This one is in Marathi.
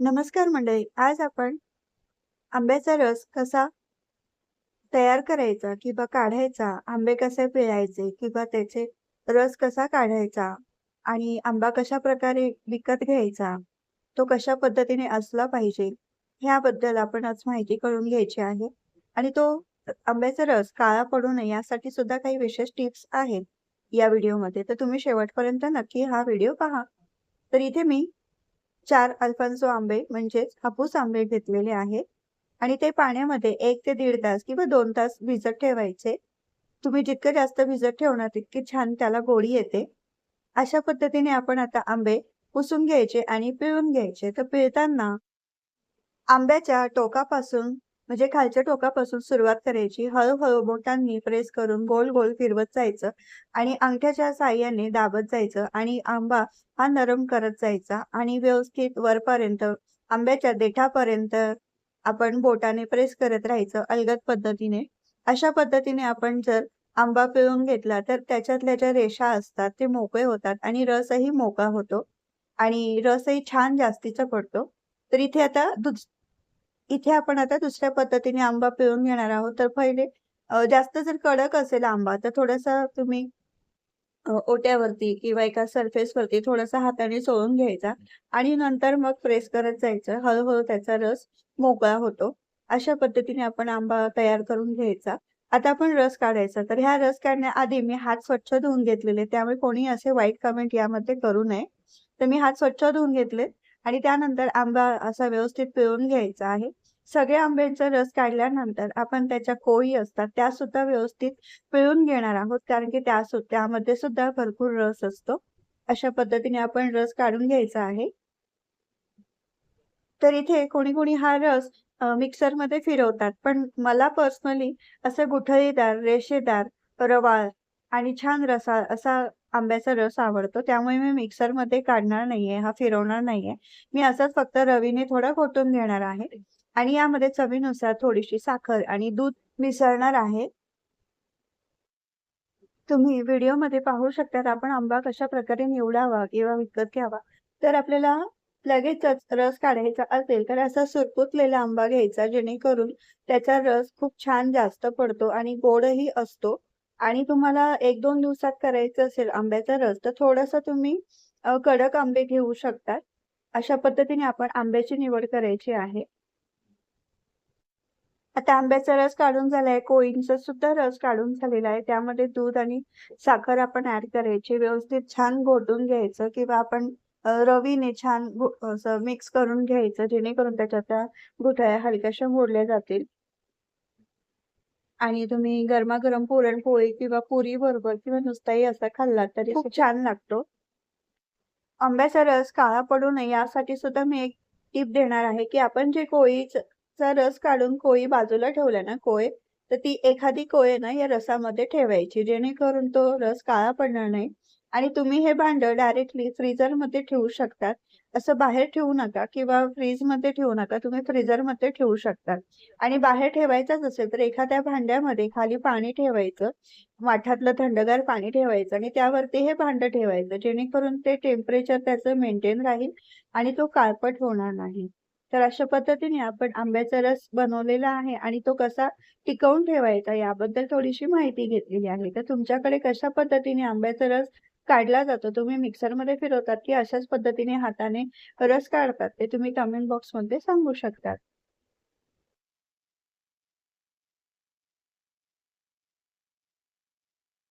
नमस्कार मंडळी. आज आपण आंब्याचा रस कसा तयार करायचा किंवा काढायचा, आंबे कसे पिळायचे किंवा त्याचे रस कसा काढायचा आणि आंबा कशा प्रकारे विकत घ्यायचा, तो कशा पद्धतीने असला पाहिजे, ह्याबद्दल आपण आज माहिती करून घ्यायची आहे. आणि तो आंब्याचा रस काळा पडू नये यासाठी सुद्धा काही विशेष टिप्स आहेत या व्हिडिओमध्ये. तर तुम्ही शेवटपर्यंत नक्की हा व्हिडिओ पहा. तर इथे मी चार अल्फान्सो आंबे म्हणजेच हापूस आंबे घेतलेले आहेत आणि ते पाण्यामध्ये एक ते दीड तास किंवा दोन तास भिजत ठेवायचे. तुम्ही जितकं जास्त भिजत ठेवणार तितकी छान त्याला गोडी येते. अशा पद्धतीने आपण आता आंबे पुसून घ्यायचे आणि पिळून घ्यायचे. तर पिळताना आंब्याच्या टोकापासून म्हणजे खालच्या टोकापासून सुरुवात करायची. हळूहळू बोटांनी प्रेस करून गोल-गोल फिरवत जायचं आणि अंगठ्याच्या साहाय्याने दाबत जायचं आणि आंबा हा नरम करत जायचा आणि व्यवस्थित वरपर्यंत आंब्याच्या देठापर्यंत आपण बोटाने प्रेस करत राहायचं अलगद पद्धतीने. अशा पद्धतीने आपण जर आंबा पिळून घेतला तर त्याच्यातल्या ज्या रेषा असतात ते मोकळे होतात आणि रसही मोकळा होतो आणि रसही छान जास्तीचा पडतो. तर इथे आता दुस इथे आपण आता दुसऱ्या पद्धतीने आंबा पिळून घेणार आहोत. तर पहिले जास्त जर कडक असेल आंबा तर थोडासा तुम्ही ओट्यावरती किंवा एका सरफेसवरती थोडासा हाताने चोळून घ्यायचा आणि नंतर मग प्रेस करत जायचं. हळूहळू त्याचा रस मोकळा होतो. अशा पद्धतीने आपण आंबा तयार करून घ्यायचा. आता आपण रस काढायचा. तर ह्या रस काढण्याआधी मी हात स्वच्छ धुवून घेतलेले. त्यामुळे कोणी असे वाईट कमेंट यामध्ये करू नये. तर मी हात स्वच्छ धुवून घेतलेत आणि त्यानंतर आंबा असा व्यवस्थित पिळून घ्यायचा आहे. सगळ्या आंब्यांचा रस काढल्यानंतर आपण त्याच्या कोळी असतात त्या सुद्धा व्यवस्थित पिळून घेणार आहोत. कारण की त्या त्यामध्ये सुद्धा भरपूर रस असतो. अशा पद्धतीने आपण रस काढून घ्यायचा आहे. तर इथे कोणी-कोणी हा रस मिक्सरमध्ये फिरवतात. पण मला पर्सनली असं गुठळीदार, रेषेदार, रवाळ आणि छान रसा असा आंब्याचा रस आवडतो. त्यामुळे मी मिक्सरमध्ये काढणार नाहीये, हा फिरवणार नाहीये. मी असंच फक्त रवीने थोडा घोटून घेणार आहे आणि यामध्ये चवीनुसार थोडीशी साखर आणि दूध मिसळणार आहे. तुम्ही व्हिडिओमध्ये पाहू शकता आपण आंबा कशा प्रकारे निवडावा किंवा विकत घ्यावा. तर आपल्याला लगेचच रस काढायचा असेल तर असा सुरकुतलेला आंबा घ्यायचा जेणेकरून त्याचा रस खूप छान जास्त पडतो आणि गोडही असतो. आणि तुम्हाला 1-2 दिवसात करायचं असेल आंब्याचा रस तर थोडासा तुम्ही कडक आंबे घेऊ शकतात. अशा पद्धतीने आपण आंब्याची निवड करायची आहे. आता आंब्याचा रस काढून झालाय, कोळींचा सुद्धा रस काढून झालेला आहे. त्यामध्ये दूध आणि साखर आपण ॲड करायची. व्यवस्थित छान घोटून घ्यायचं किंवा आपण रवीने छान असं मिक्स करून घ्यायचं जेणेकरून त्याच्यातल्या गुठळ्या हलक्याशा मोडल्या जातील. आणि तुम्ही गरमागरम पुरणपोळी किंवा पुरीबरोबर किंवा नुसताही असा खाल्लात तरी खूप छान लागतो. आंब्याचा रस काळा पडू नये यासाठी सुद्धा मी एक टिप देणार आहे, की आपण जे कोळीचा रस काढून कोळी बाजूला ठेवल्या ना कोय, तर ती एखादी कोय ना या रसामध्ये ठेवायची जेणेकरून तो रस काळा पडणार नाही आणि तुम्ही हे भांडं डायरेक्टली फ्रीझरमध्ये ठेवू शकतात. असं बाहेर ठेवू नका किंवा फ्रीजमध्ये ठेवू नका. तुम्ही फ्रीझरमध्ये ठेवू शकतात आणि बाहेर ठेवायचंच असेल तर एखाद्या भांड्यामध्ये खाली पाणी ठेवायचं. माठातलं थंडगार पाणी ठेवायचं आणि त्यावरती हे भांडं ठेवायचं जेणेकरून ते टेम्परेचर त्याचं मेंटेन राहील आणि तो काळपट होणार नाही. तर अशा पद्धतीने आपण आंब्याचा रस बनवलेला आहे आणि तो कसा टिकवून ठेवायचा याबद्दल थोडीशी माहिती घेतलेली आहे. तर तुमच्याकडे कशा पद्धतीने आंब्याचा रस काढला जातो, तुम्ही मिक्सरमध्ये फिरवतात की अशाच पद्धतीने हाताने रस काढतात ते तुम्ही कमेंट बॉक्समध्ये सांगू शकतात.